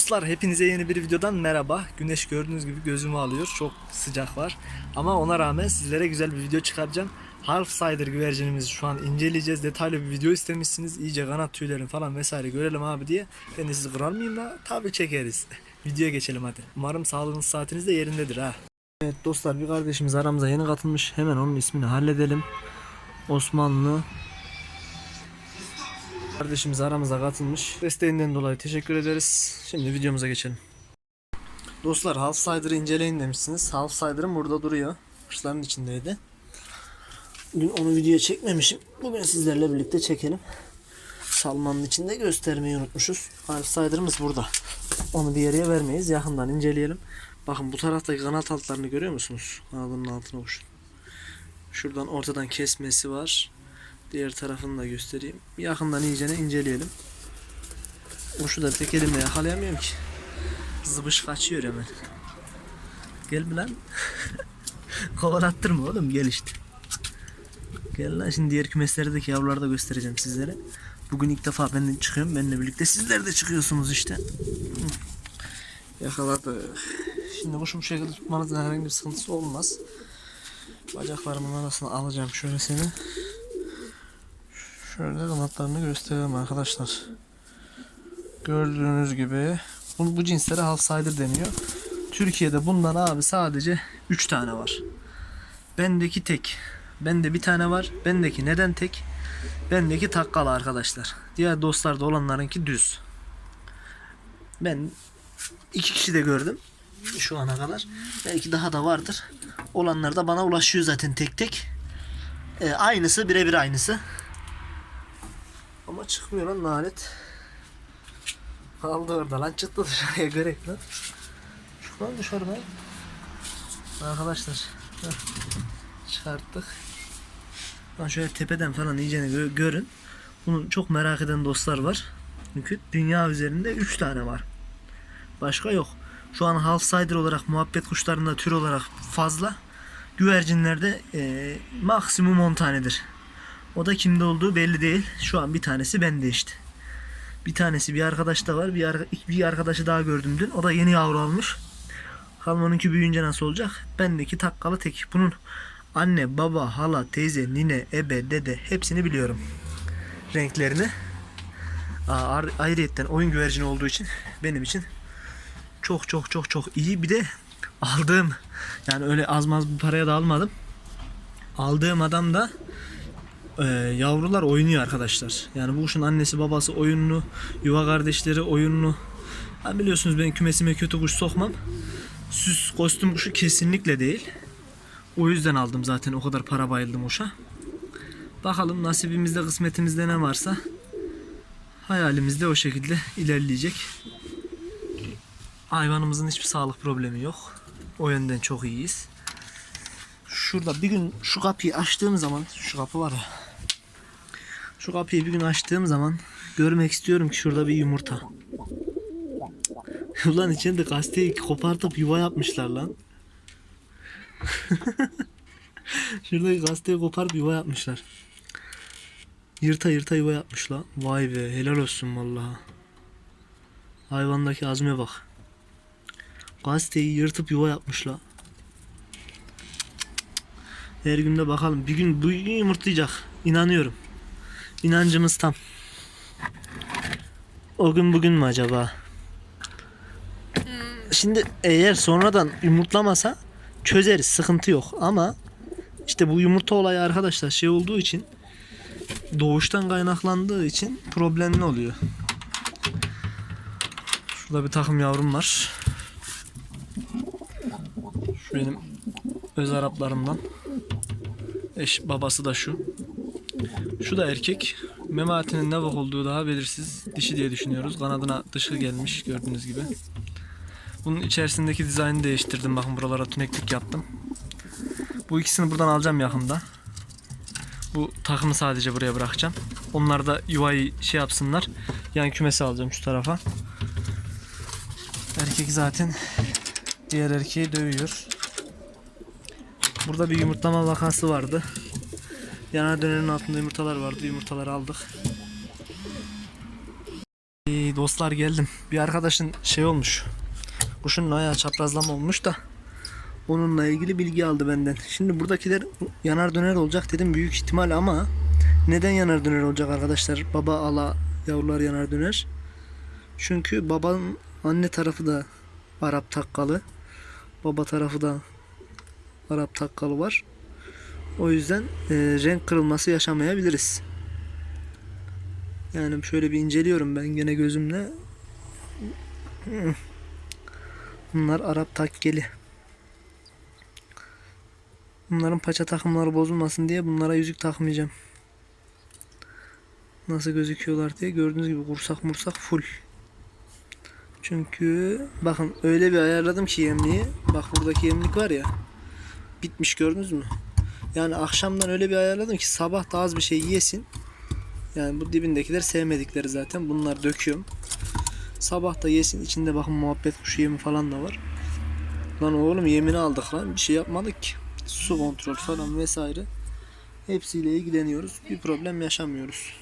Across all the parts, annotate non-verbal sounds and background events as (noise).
Dostlar hepinize yeni bir videodan merhaba. Güneş gördüğünüz gibi gözümü alıyor. Çok sıcak var. Ama ona rağmen sizlere güzel bir video çıkaracağım. Half Cider güvercinimizi şu an inceleyeceğiz. Detaylı bir video istemişsiniz. İyice kanat tüylerin falan vesaire görelim abi diye. Ben de sizi kırarmayayım da tabii çekeriz. (laughs) Videoya geçelim hadi. Umarım sağlığınız saatiniz de yerindedir ha. Evet dostlar bir kardeşimiz aramıza yeni katılmış. Hemen onun ismini halledelim. Osmanlı Kardeşimiz aramıza katılmış. Desteğinden dolayı teşekkür ederiz. Şimdi videomuza geçelim. Dostlar Half inceleyin demişsiniz. Half burada duruyor. Kuşların içindeydi. Dün onu videoya çekmemişim. Bugün sizlerle birlikte çekelim. Salmanın içinde göstermeyi unutmuşuz. Half burada. Onu bir yere vermeyiz. Yakından inceleyelim. Bakın bu taraftaki kanat altlarını görüyor musunuz? Kanadının altına kuşun. Şuradan ortadan kesmesi var. Diğer tarafını da göstereyim. Yakından iyicene inceleyelim. Kuşu da tek elimle yakalayamıyorum ki. Zıbış kaçıyor hemen. Gel bir lan. (laughs) Kovalattırma oğlum gel işte. Gel lan şimdi diğer kümeslerdeki yavruları da göstereceğim sizlere. Bugün ilk defa ben de çıkıyorum. Benimle birlikte sizler de çıkıyorsunuz işte. Hı. Yakaladık. Şimdi kuşum bu şekilde tutmanızda herhangi bir sıkıntısı olmaz. Bacaklarımın arasına alacağım şöyle seni. Şöyle kanatlarını gösterelim arkadaşlar. Gördüğünüz gibi bu, bu cinslere half cider deniyor. Türkiye'de bundan abi sadece 3 tane var. Bendeki tek. Bende bir tane var. Bendeki neden tek? Bendeki takkalı arkadaşlar. Diğer dostlarda olanlarınki düz. Ben iki kişi de gördüm şu ana kadar. Belki daha da vardır. Olanlar da bana ulaşıyor zaten tek tek. Ee, aynısı birebir aynısı. Ama çıkmıyor lan lanet. Kaldı orada lan çıktı dışarıya gerek lan. Çık lan dışarıdan. Arkadaşlar. heh, Çıkarttık. Lan şöyle tepeden falan iyicene gö- görün. Bunu çok merak eden dostlar var. Çünkü dünya üzerinde 3 tane var. Başka yok. Şu an half cider olarak muhabbet kuşlarında tür olarak fazla. Güvercinlerde eee, maksimum 10 tanedir. O da kimde olduğu belli değil. Şu an bir tanesi bende işte. Bir tanesi bir arkadaşta var. Bir, bir arkadaşı daha gördüm dün. O da yeni yavru almış. Bakalım onunki büyüyünce nasıl olacak. Bendeki takkalı tek. Bunun anne, baba, hala, teyze, nine, ebe, dede hepsini biliyorum. Renklerini. Aa, ayrıyetten oyun güvercini olduğu için benim için çok çok çok çok iyi. Bir de aldığım yani öyle az maz bir paraya da almadım. Aldığım adam da ee, yavrular oynuyor arkadaşlar. Yani bu kuşun annesi babası oyunlu, yuva kardeşleri oyunlu. Ha biliyorsunuz ben kümesime kötü kuş sokmam. Süs kostüm kuşu kesinlikle değil. O yüzden aldım zaten o kadar para bayıldım kuşa. Bakalım nasibimizde kısmetimizde ne varsa hayalimizde o şekilde ilerleyecek. Hayvanımızın hiçbir sağlık problemi yok. O yönden çok iyiyiz. Şurada bir gün şu kapıyı açtığım zaman şu kapı var ya şu kapıyı bir gün açtığım zaman görmek istiyorum ki şurada bir yumurta. (laughs) Ulan içinde gazeteyi kopartıp yuva yapmışlar lan. (laughs) Şuradaki gazeteyi koparıp yuva yapmışlar. Yırta yırta yuva yapmış lan. Vay be helal olsun vallahi. Hayvandaki azme bak. Gazeteyi yırtıp yuva yapmış la. Her günde bakalım. Bir gün bu yumurtlayacak. İnanıyorum. İnancımız tam. O gün bugün mü acaba? Şimdi eğer sonradan yumurtlamasa çözeriz. Sıkıntı yok. Ama işte bu yumurta olayı arkadaşlar şey olduğu için doğuştan kaynaklandığı için problemli oluyor. Şurada bir takım yavrum var. Şu benim öz Araplarımdan. Eş babası da şu. Şu da erkek. Mematinin ne olduğu daha belirsiz. Dişi diye düşünüyoruz. Kanadına dışı gelmiş gördüğünüz gibi. Bunun içerisindeki dizaynı değiştirdim. Bakın buralara tüneklik yaptım. Bu ikisini buradan alacağım yakında. Bu takımı sadece buraya bırakacağım. Onlar da yuvayı şey yapsınlar. Yan kümesi alacağım şu tarafa. Erkek zaten diğer erkeği dövüyor. Burada bir yumurtlama vakası vardı. Yana dönerin altında yumurtalar vardı. Yumurtaları aldık. Ee, dostlar geldim. Bir arkadaşın şey olmuş. Kuşun ayağı çaprazlama olmuş da onunla ilgili bilgi aldı benden. Şimdi buradakiler yanar döner olacak dedim büyük ihtimal ama neden yanar döner olacak arkadaşlar? Baba ala yavrular yanar döner. Çünkü babanın anne tarafı da Arap takkalı. Baba tarafı da Arap takkalı var. O yüzden e, renk kırılması yaşamayabiliriz. Yani şöyle bir inceliyorum ben gene gözümle. Bunlar Arap takkeli. Bunların paça takımları bozulmasın diye bunlara yüzük takmayacağım. Nasıl gözüküyorlar diye gördüğünüz gibi kursak mursak full. Çünkü bakın öyle bir ayarladım ki yemliği. Bak buradaki yemlik var ya. Bitmiş gördünüz mü? Yani akşamdan öyle bir ayarladım ki sabah da az bir şey yesin. Yani bu dibindekiler sevmedikleri zaten. Bunlar döküyorum. Sabah da yesin. içinde bakın muhabbet kuşu yemi falan da var. Lan oğlum yemini aldık lan. Bir şey yapmadık ki. Su kontrol falan vesaire. Hepsiyle ilgileniyoruz. Bir problem yaşamıyoruz.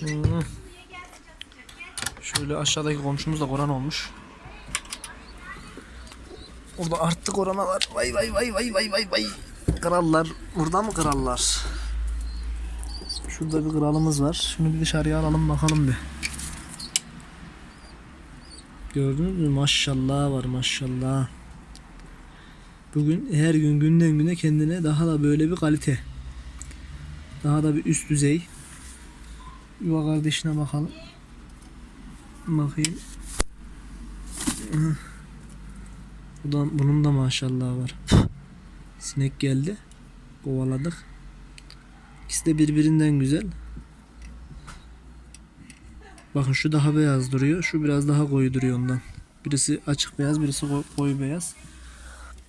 Hmm. Şöyle aşağıdaki komşumuz da koran olmuş. Orada arttı koranalar. Vay vay vay vay vay vay vay. Krallar. Burada mı krallar? Şurada bir kralımız var. Şunu bir dışarıya alalım bakalım bir. Gördünüz mü? Maşallah var maşallah. Bugün her gün günden güne kendine daha da böyle bir kalite. Daha da bir üst düzey. Yuva kardeşine bakalım. Bakayım. Bu da, bunun da maşallah var. Sinek geldi. Kovaladık. İkisi de birbirinden güzel. Bakın şu daha beyaz duruyor. Şu biraz daha koyu duruyor ondan. Birisi açık beyaz, birisi ko- koyu beyaz.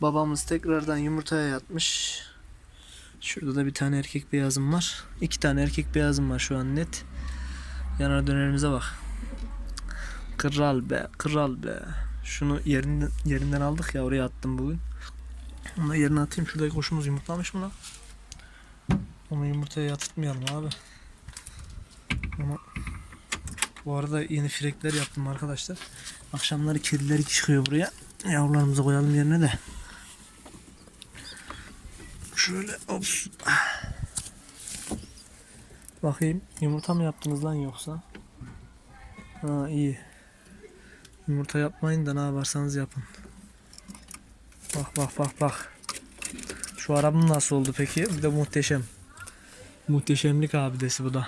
Babamız tekrardan yumurtaya yatmış. Şurada da bir tane erkek beyazım var. İki tane erkek beyazım var şu an net. Yanar dönerimize bak. Kral be, kral be. Şunu yerinden, yerinden aldık ya oraya attım bugün. Onu da yerine atayım. Şuradaki kuşumuz yumurtlamış mı lan? Onu yumurtaya yatırtmayalım abi. Ama bu arada yeni frekler yaptım arkadaşlar. Akşamları kediler çıkıyor buraya. Yavrularımızı koyalım yerine de. Şöyle ops. Bakayım yumurta mı yaptınız lan yoksa? Ha iyi. Yumurta yapmayın da ne yaparsanız yapın. Bak bak bak bak. Şu arabam nasıl oldu peki? Bir de muhteşem. Muhteşemlik abidesi bu da.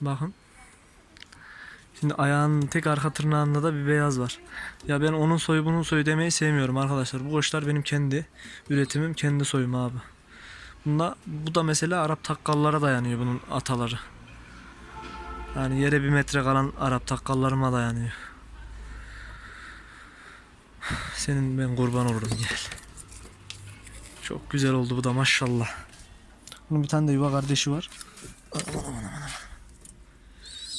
Bakın. Şimdi ayağının tek arka tırnağında da bir beyaz var. Ya ben onun soyu bunun soyu demeyi sevmiyorum arkadaşlar. Bu koçlar benim kendi üretimim, kendi soyum abi. Bunda, bu da mesela Arap takkallara dayanıyor bunun ataları. Yani yere bir metre kalan Arap takkallarıma dayanıyor. Senin ben kurban olurum gel. Çok güzel oldu bu da maşallah. Bunun bir tane de yuva kardeşi var.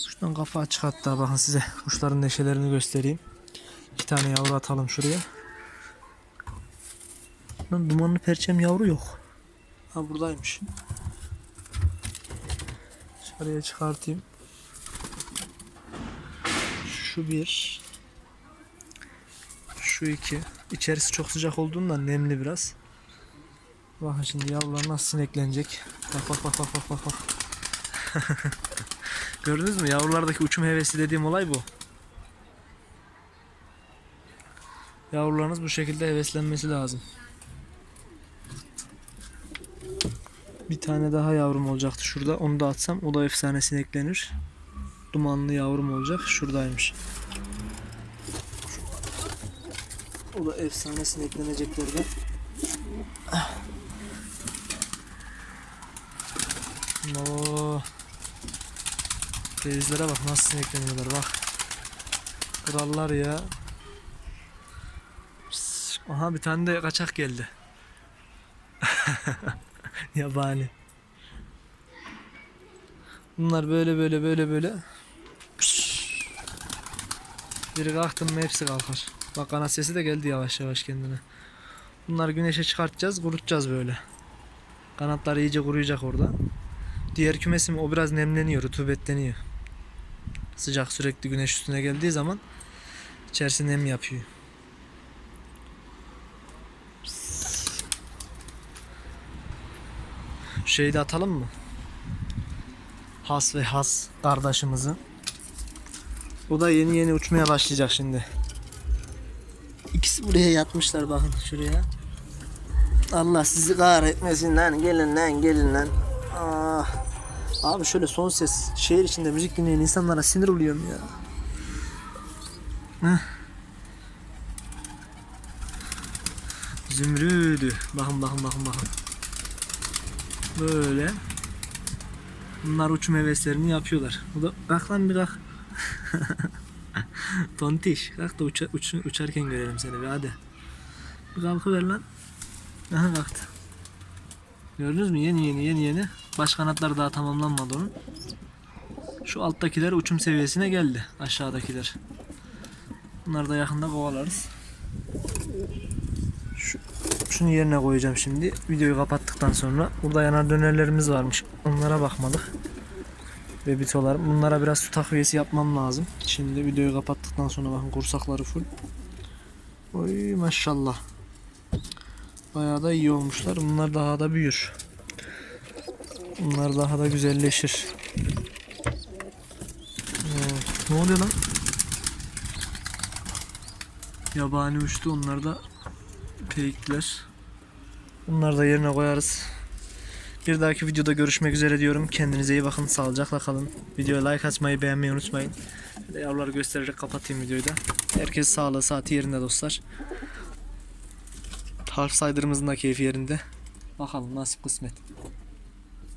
Şuradan kafa açık hatta bakın size kuşların neşelerini göstereyim. İki tane yavru atalım şuraya. Lan dumanlı perçem yavru yok. Ha buradaymış. Dışarıya çıkartayım. Şu bir. Şu iki. İçerisi çok sıcak olduğundan nemli biraz. Bakın şimdi yavrular nasıl sineklenecek. Bak bak bak bak bak bak. (laughs) Gördünüz mü? Yavrulardaki uçum hevesi dediğim olay bu. Yavrularınız bu şekilde heveslenmesi lazım. Bir tane daha yavrum olacaktı şurada. Onu da atsam o da efsane sineklenir. Dumanlı yavrum olacak. Şuradaymış. O da efsane sinekleneceklerden. Oo. Denizlere bak nasıl sinekleniyorlar bak. Krallar ya. Aha bir tane de kaçak geldi. (laughs) Yabani. Bunlar böyle böyle böyle böyle. Biri kalktı mı hepsi kalkar. Bak kanat sesi de geldi yavaş yavaş kendine. Bunları güneşe çıkartacağız, kurutacağız böyle. Kanatları iyice kuruyacak orada. diğer kümesim o biraz nemleniyor, rutubetleniyor. Sıcak sürekli güneş üstüne geldiği zaman içerisi nem yapıyor. Şeyi de atalım mı? Has ve has kardeşimizi. O da yeni yeni uçmaya başlayacak şimdi. İkisi buraya yatmışlar bakın şuraya. Allah sizi kahretmesin lan gelin lan gelin lan. Ah. Abi şöyle son ses şehir içinde müzik dinleyen insanlara sinir oluyorum ya. Heh. Zümrüdü. Bakın bakın bakın bakın. Böyle. Bunlar uçum heveslerini yapıyorlar. Bu da kalk lan bir kalk. (laughs) Tontiş kalk da uça, uç, uçarken görelim seni bir hadi. Bir kalkıver lan. Aha kalktı. Gördünüz mü? Yeni yeni yeni yeni. Baş kanatları daha tamamlanmadı onun. Şu alttakiler uçum seviyesine geldi. Aşağıdakiler. Bunları da yakında kovalarız. Şu, şunu yerine koyacağım şimdi. Videoyu kapattıktan sonra. Burada yanar dönerlerimiz varmış. Onlara bakmadık. Ve bitolar. Bunlara biraz su takviyesi yapmam lazım. Şimdi videoyu kapattıktan sonra bakın kursakları full. Oy maşallah. Bayağı da iyi olmuşlar. Bunlar daha da büyür. Bunlar daha da güzelleşir. Oo, ne oluyor lan? Yabani uçtu. Onlar da peyikler. Bunları da yerine koyarız. Bir dahaki videoda görüşmek üzere diyorum. Kendinize iyi bakın. Sağlıcakla kalın. Videoya like atmayı, beğenmeyi unutmayın. De yavruları göstererek kapatayım videoyu da. Herkes sağlığı, saati yerinde dostlar. Harf saydırımızın da keyfi yerinde. Bakalım nasip kısmet.